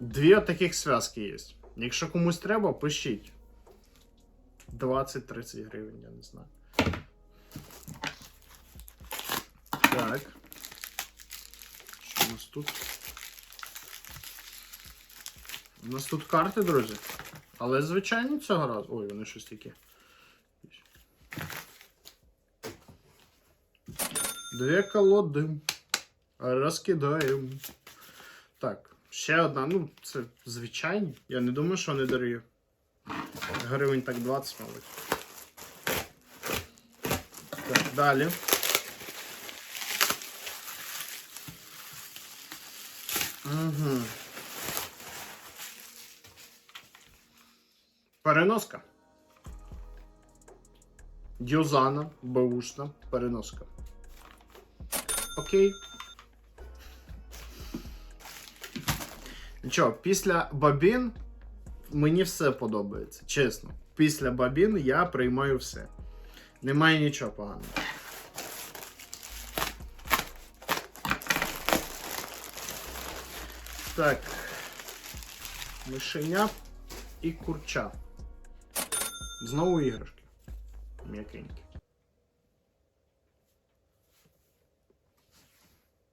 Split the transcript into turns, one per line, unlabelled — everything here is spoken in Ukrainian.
Дві таких зв'язки є. Якщо комусь треба, пишіть. 20-30 гривень, я не знаю. Так. Що у нас тут? У нас тут карти, друзі. Але звичайно цього разу. Ой, вони щось такі. Дві колоди. Розкидаємо. Так, ще одна. Ну, це звичайні. Я не думаю, що вони дорогі. Гривень так 20, мабуть. Так, далі. Угу. Переноска. Дюзана, баушна, переноска. Окей. Нічого, після бабін мені все подобається. Чесно. Після бабін я приймаю все. Немає нічого поганого. Так. Мишеня і курча. Знову іграшки. М'якенькі.